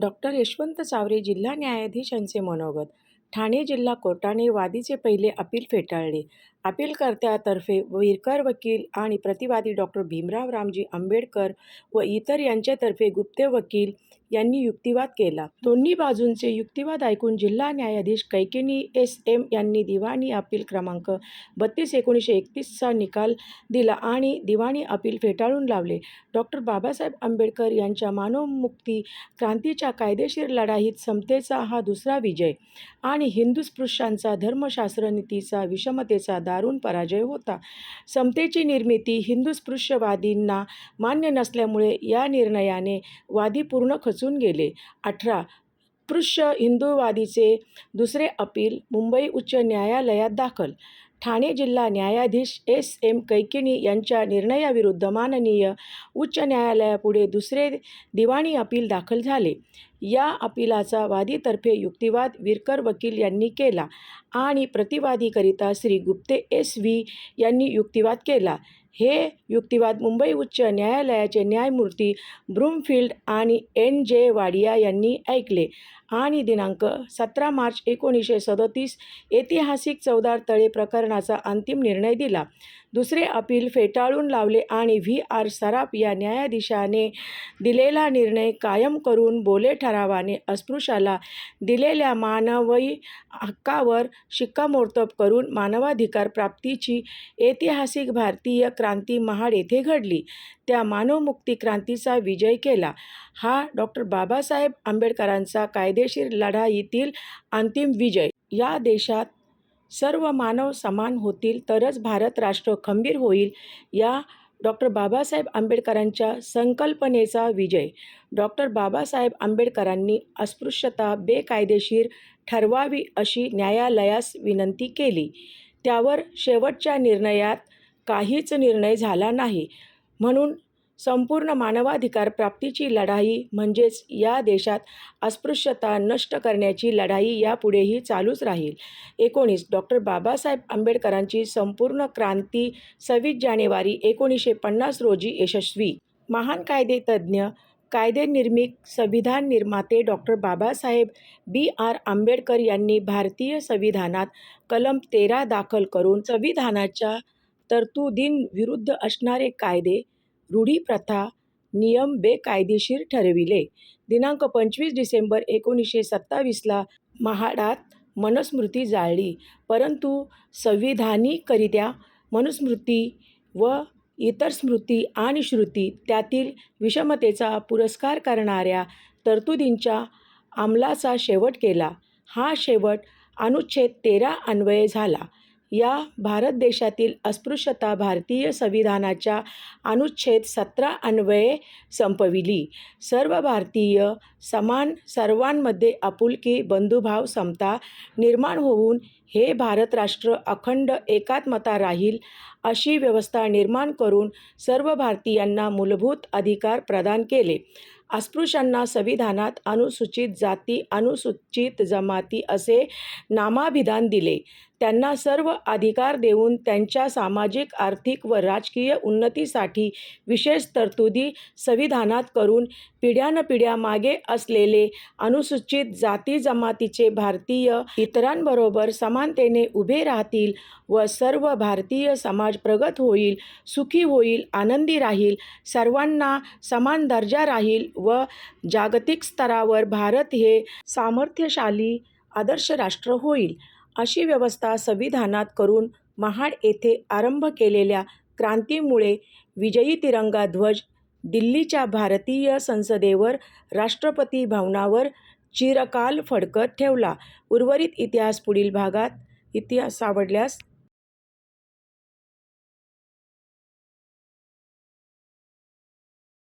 Doctor Yashwant Chaware जिल्हा न्यायाधीशांचे मनोगत. ठाणे जिल्हा कोर्टाने वादीचे पहिले अपील फेटाळले. अपीलकर्त्यातर्फे विरकर वकील आणि प्रतिवादी डॉक्टर भीमराव रामजी आंबेडकर व इतर यांच्यातर्फे गुप्ते वकील यांनी युक्तिवाद केला. दोन्ही बाजूंचे युक्तिवाद ऐकून जिल्हा न्यायाधीश कैकेनी एस एम यांनी दिवाणी अपील क्रमांक बत्तीस एकोणीसशे एकतीसचा निकाल दिला आणि दिवाणी अपील फेटाळून लावले. डॉक्टर बाबासाहेब आंबेडकर यांच्या मानवमुक्ती क्रांतीच्या कायदेशीर लढाईत समतेचा हा दुसरा विजय आणि हिंदू स्पृश्यांचा धर्मशास्त्र नीतीचा विषमतेचा दारुण पराजय होता. समतेची निर्मिती हिंदू स्पृश्यवादींना मान्य नसल्यामुळे या निर्णयाने वादी पूर्ण खचून गेले. अठरा पृश्य हिंदूवादीचे दुसरे अपील मुंबई उच्च न्यायालयात दाखल ठाणे जिल्हा न्यायाधीश एस एम कैकिणी यांच्या निर्णयाविरुद्ध माननीय उच्च न्यायालयापुढे दुसरे दिवाणी अपील दाखल झाले. या अपिलाचा वादीतर्फे युक्तिवाद विरकर वकील यांनी केला आणि प्रतिवादीकरिता श्री गुप्ते एस व्ही यांनी युक्तिवाद केला. हे युक्तिवाद मुंबई उच्च न्यायालयाचे न्यायमूर्ती ब्रूमफिल्ड आणि एन जे वाडिया यांनी ऐकले. आणि दिनांक सतरा मार्च एकोणीसशे सदतीस ऐतिहासिक चौदार तळे प्रकरणाचा अंतिम निर्णय दिला. दुसरे अपील फेटाळून लावले आणि व्ही. आर. सराफ या न्यायाधीशाने दिलेला निर्णय कायम करून बोले ठरावाने अस्पृश्याला दिलेल्या मानवी हक्कावर शिक्कामोर्तब करून मानवाधिकार प्राप्तीची ऐतिहासिक भारतीय क्रांती महाड येथे घडली. त्या मानवमुक्ती क्रांतीचा विजय केला. हा डॉक्टर बाबासाहेब आंबेडकरांचा कायदा कायदेशीर लढाईतील अंतिम विजय. या देशात सर्व मानव समान होतील तरच भारत राष्ट्र खंबीर होईल या डॉक्टर बाबासाहेब आंबेडकरांच्या संकल्पनेचा विजय. डॉक्टर बाबासाहेब आंबेडकरांनी अस्पृश्यता बेकायदेशीर ठरवावी अशी न्यायालयास विनंती केली. त्यावर शेवटच्या निर्णयात काहीच निर्णय झाला नाही. म्हणून संपूर्ण मानवाधिकार प्राप्तीची लढाई म्हणजेच या देशात अस्पृश्यता नष्ट करण्याची लढाई यापुढेही चालूच राहील. एकोणीस डॉक्टर बाबासाहेब आंबेडकरांची संपूर्ण क्रांती सव्वीस जानेवारी एकोणीसशे पन्नास रोजी यशस्वी. महान कायदेतज्ञ कायदेनिर्मिक संविधान निर्माते doctor Babasaheb B. R. Ambedkar यांनी भारतीय संविधानात कलम तेरा दाखल करून संविधानाच्या तरतुदींविरुद्ध असणारे कायदे रूढी प्रथा नियम बेकायदेशीर ठरविले. दिनांक पंचवीस डिसेंबर एकोणीसशे सत्तावीसला महाडात मनुस्मृती जाळली. परंतु संविधानिकरित्या मनुस्मृती व इतर स्मृती आणि श्रुती त्यातील विषमतेचा पुरस्कार करणाऱ्या तरतुदींच्या अंमलाचा शेवट केला. हा शेवट अनुच्छेद तेरा अन्वये झाला. या भारत देशातील अस्पृश्यता भारतीय संविधानाच्या अनुच्छेद सतरा अन्वये संपविली. सर्व भारतीय समान सर्वांमध्ये आपुलकी बंधुभाव समता निर्माण होऊन हे भारत राष्ट्र अखंड एकात्मता राहील अशी व्यवस्था निर्माण करून सर्व भारतीयांना मूलभूत अधिकार प्रदान केले. अस्पृश्यांना संविधानात अनुसूचित जाती अनुसूचित जमाती असे नामाभिधान दिले. त्यांना सर्व अधिकार देऊन त्यांच्या सामाजिक आर्थिक व राजकीय उन्नतीसाठी विशेष तरतुदी संविधानात करून पिढ्यानपिढ्या मागे असलेले अनुसूचित जाती जमातीचे भारतीय इतरांबरोबर समानतेने उभे राहतील व सर्व भारतीय समाज प्रगत होईल सुखी होईल आनंदी राहील सर्वांना समान दर्जा राहील व जागतिक स्तरावर भारत हे सामर्थ्यशाली आदर्श राष्ट्र होईल. अशी व्यवस्था संविधानात करून महाड येथे आरंभ केलेल्या क्रांतीमुळे विजयी तिरंगा ध्वज दिल्लीच्या भारतीय संसदेवर राष्ट्रपती भवनावर चिरकाल फडकत ठेवला. उर्वरित इतिहास पुढील भागात. इतिहास आवडल्यास